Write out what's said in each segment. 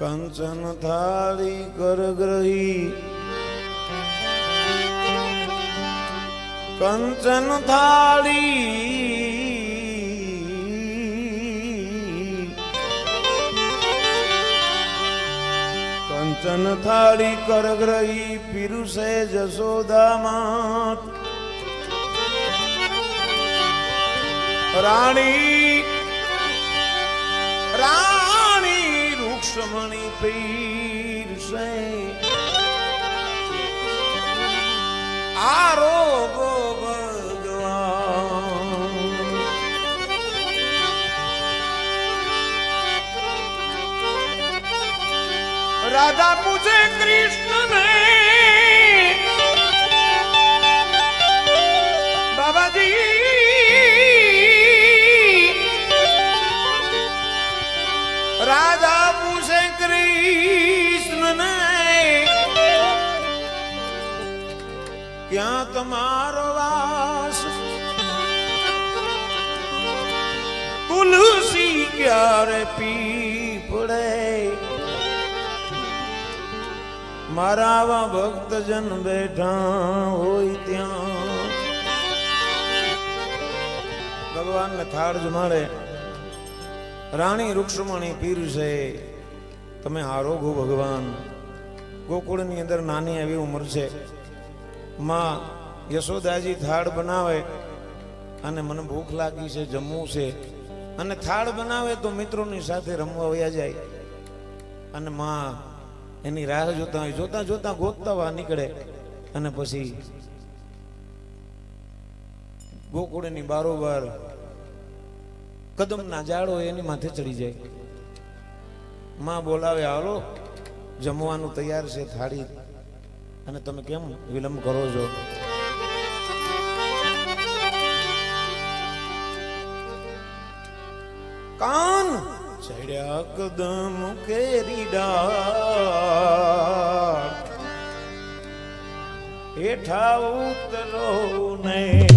કંચન થાળી કરગ્રહી કંચન થાળી કંચન થાળી કરગ્રહી પીરુષે જશોદામાં. રાણી રાણી રૂક્ષ્મણી પીરસે આરોગો ભગવાન રાધા પૂછે કૃષ્ણને તમારો વાસ. તુલસી ક્યારે પી પડે મારા આવા ભક્તજન બેઠા હોય ત્યાં. ભગવાનને થાળ જમાડે. રાણી રૂક્ષ્મણી પીર છે. તમે હારો ગો ભગવાન. ગોકુળની અંદર નાની એવી ઉંમર છે. માં યશોદાજી થાળ બનાવે અને મને ભૂખ લાગી છે, જમવું છે. અને થાળ બનાવે તો મિત્રોની સાથે રમવા વયા જાય. અને માં એની રાહ જોતા હોય, જોતા જોતા ગોતતા નીકળે. અને પછી ગોકુળની બારોબાર કદમના ઝાડો એની માથે ચડી જાય. માં બોલાવે, હાલો, જમવાનું તૈયાર છે થાળી. અને તમે કેમ વિલંબ કરો છો? ચડ્યા કદમ કેરી ડાળ. હેઠા ઉતરો નહીં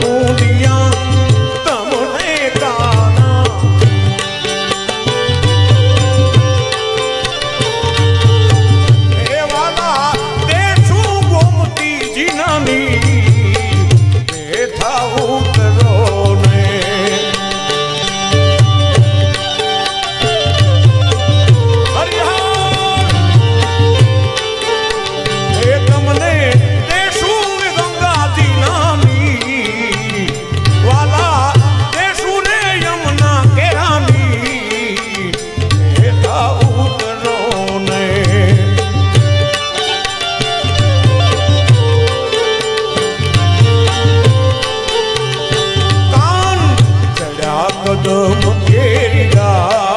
mundo গান